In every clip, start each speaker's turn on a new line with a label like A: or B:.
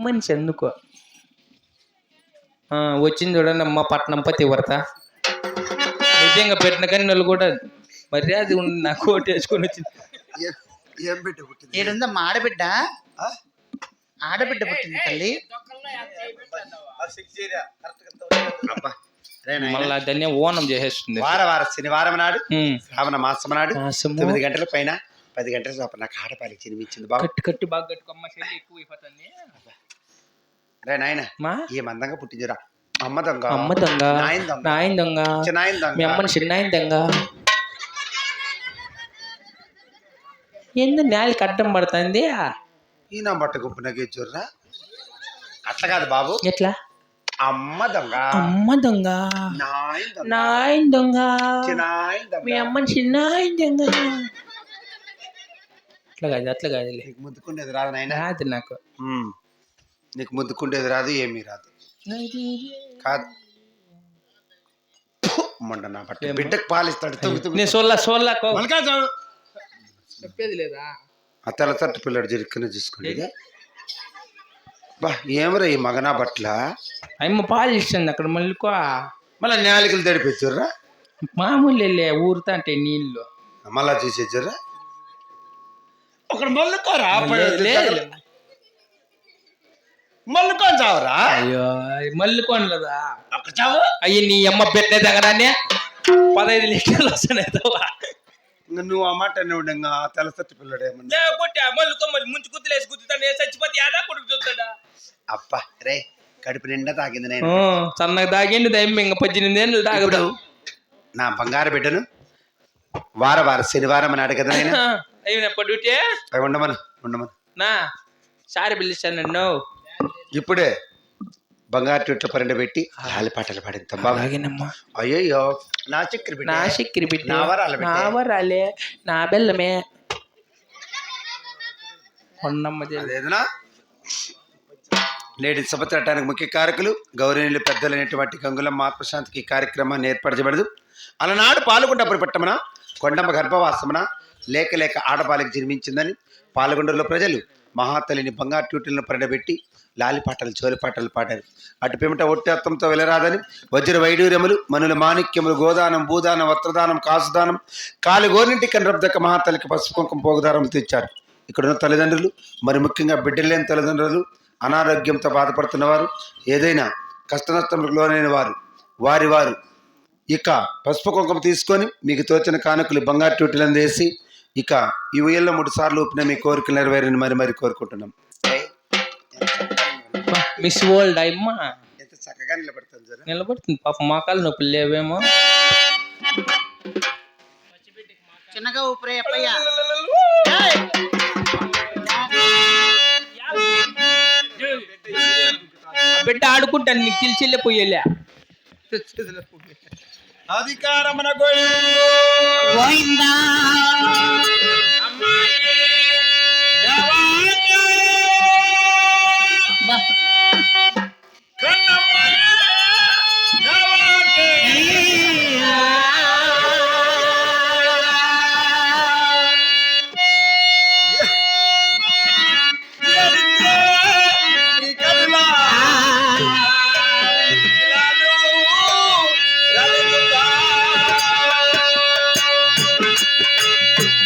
A: మనిషి ఎందుకో. ఆ, వచ్చింది చూడండి అమ్మ పట్నం పతివ్రత నిజంగా పెట్టిన కానీ వాళ్ళు కూడా మర్యాద ఉంది నాకు కోట్ వేసుకొని వచ్చింది.
B: ఏ- బిడ్డ పుట్టింది?
C: ఏడుందమ్మా ఆడబిడ్డ? ఆడబిడ్డ పుట్టింది తల్లి.
A: మళ్ళా దాన్ని ఓనం చేసేస్తుంది.
B: వార వార శనివారం నాడు. శ్రావణ మాసం నాడు. తొమ్మిది గంటల పైన పది గంటల నాకు ఆడపాలి చినిమిచ్చింది బాబు.
A: కట్టి కట్టి బాగా కట్టుకోమ్మ చెల్లి ఎక్కువ అయిపోతుంది.
B: నాయన ఏ మందంగా పుట్టిందిరా. అమ్మ దొంగ.
A: అమ్మ దొంగ.
B: నాయన దొంగ.
A: నాయన దొంగ.
B: చిన్నాయన
A: మీ అమ్మని చిన్నాయన దొంగ. ఏందో నేలకి అడ్డం పడుతుంది?
B: ఈయన బట్ట గుప్పిన గెచ్చుర్రా అట్లా కాదు బాబు.
A: ఎట్లా?
B: అమ్మ దొంగ.
A: అమ్మ దొంగ.
B: నాయన దొంగ.
A: మీ అమ్మని చిన్నాయన దొంగ. అట్లా కాదు అట్లా కాదు
B: నీకు ముద్దుకుండేది రాదు నాయన.
A: రాదు నాకు.
B: నీకు ముద్దుకుండేది రాదు ఏమీ రాదు. కాదు. మొండ నా బట్ట. బిడ్డకు పాలిస్తాడు.
A: నేను సోల్లా సోల్లా. చెప్పేది లేదా?
B: ఆ తెల్ల తట్టు పిల్లడు జరుక్కుని చూసుకోండి బా ఏమరా ఈ మగనా బట్ల?
A: అమ్మ పాలు ఇస్తుంది అక్కడ మళ్ళీకో
B: మళ్ళీ నేలికలు తడిపించుర్రా
A: మామూలు వెళ్ళే ఊరుతా అంటే నీళ్ళు.
B: మళ్ళా చూసేచ్చుర్రా ఒకడు
A: లేదు.
B: మల్లుకొని చావరా
A: అయ్యో మల్లుకోనలేదా
B: ఒక చావు.
A: అయ్యి నీ అమ్మ పెట్టే తగడాన్ని పదహైదు లీటర్లు వస్తున్నాయి
B: నువ్వు ఆ మాట నువ్వు ఇంకా తెల్ల తట్టు పిల్లడు ఏమన్నా
A: లేకపోతే మల్లుకో మళ్ళీ ముంచు గుర్తులేసి గుర్తుతాను చచ్చిపోతే యాదా కొడుకు చూస్తాడా?
B: అప్ప రే కడుపు నిండా తాగింది నేను.
A: సన్నగా తాగిండు దయ్యం ఇంక పద్దెనిమిది ఏళ్ళు తాగదు.
B: నా బంగారు బిడ్డను వార వార శనివారం అని అడగదు నేను. అవి ఉండమను ఉండమను.
A: నా సారి పిలిచాను నన్ను.
B: ఇప్పుడే బంగారు చుట్ల పరిట పెట్టి లాలి పాటలు
A: అలాగేనమ్మా.
B: అయ్యయ్యో నా చక్కెర
A: నా చక్కెర బిడ్డ
B: నా వరాల.
A: నా బెల్లమే. దేవి.
B: అదేదనా నేటి సభ చట్టానికి ముఖ్య కారకులు గౌరవనీయులు పెద్దలైనటువంటి గంగులమ్మ ఆత్మశాంతికి ఈ కార్యక్రమాన్ని ఏర్పరచబడదు. అలనాడు పాల్గొండప్పుడు పట్టమన కొండమ్మ గర్భవాసమున లేక లేక ఆడపాలికి జన్మించిందని పాల్గొండలో ప్రజలు మహాతల్లిని బంగారు ట్యూటీలను పరడబెట్టి లాలిపాటలు చోలిపాటలు పాడారు. అటు పిమట ఒట్టత్వంతో వెళ్ళరాదని వజ్ర వైడూర్యములు మనుల మాణిక్యములు గోదానం భూదానం వస్త్రదానం కాసుదానం కాలి గోరింటి కనరబ్దక మహాతలికి పసుపు కుంకుమ పోగుదారం తెచ్చారు. ఇక్కడున్న తల్లిదండ్రులు మరి ముఖ్యంగా బిడ్డలేని తల్లిదండ్రులు అనారోగ్యంతో బాధపడుతున్నవారు ఏదైనా కష్టనష్టములకు లోనైన వారు వారి వారు ఇక పసుపు కుంకుమ తీసుకొని మీకు తోచిన కానుకలు బంగారు ట్యూటీలను వేసి ఇక ఈ ఉయ్యల్లో మూడు సార్లు ఊపిన మీ కోరికలు నెరవేరని మరి మరి కోరుకుంటున్నాం.
A: మిస్ వరల్డ్ అమ్మ
B: ఎంత చక్కగా నిలబడుతుంది
A: నిలబడుతుంది. పాప మోకాలు నొప్పులు లేవేమో.
C: చిన్నగా ఊపిరే అప్పయ్య. ఏయ్!
A: బిడ్డ ఆడుకుంటాను నీకు తెలిసిలే పోయేలే.
B: అధికారమున
C: గోవిందా బా. Thank you.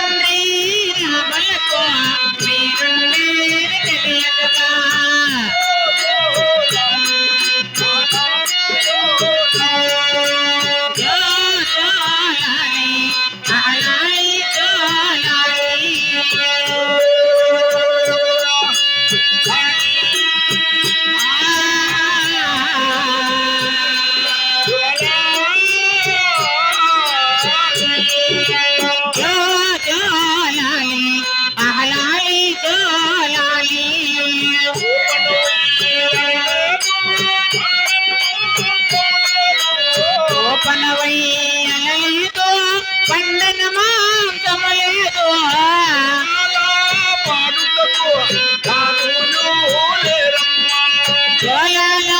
C: జోలాల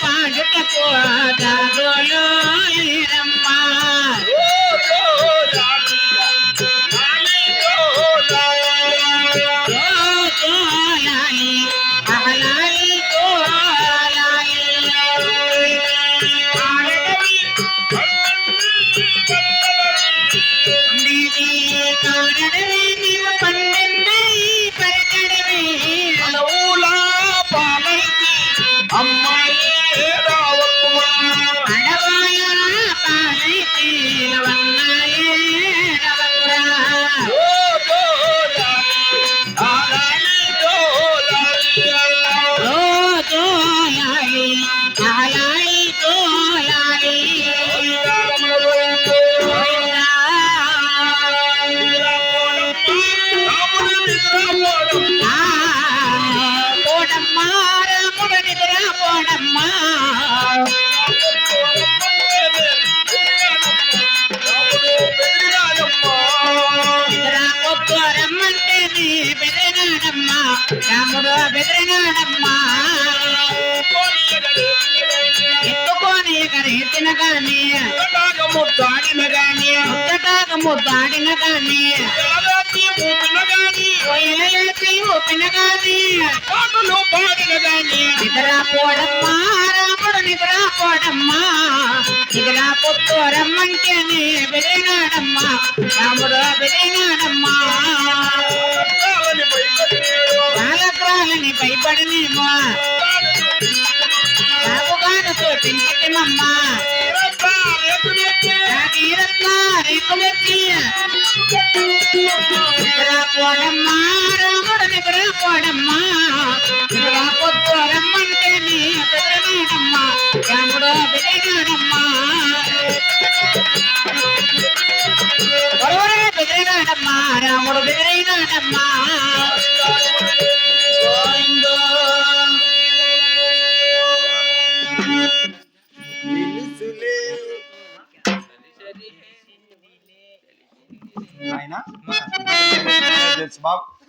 C: పాడుటకు దాగోలు లేరమ్మా జో జోలాలి అహలాలి రాముడు బెదిరినాడమ్మా ఎత్తుకొని ఎగరేసిన గాని
D: ముద్దాడిన కానీ
C: ముచ్చటాక ముద్దాడిన గాని కోయిలెత్తి ఊపిన
D: పాటలు పాడిన
C: పోడమ్మా రాముడు నిద్ర పోడమ్మా నిద్ర పొత్తు రమ్మంటే బెదిరినాడమ్మా రాముడు బెదిరినాడమ్మా కాలక్రాలని భయపడనేమో? రాకుగాను చూపించటమమ్మా
D: రత్న
C: పోడమ్మా రాముడు నిద్ర పోడమ్మా నిద్ర పొత్తు నీ రాముడు బెదిరినాడమ్మా ఒరవరే రాముడు బెదిరినాడమ్మా
B: esse papo.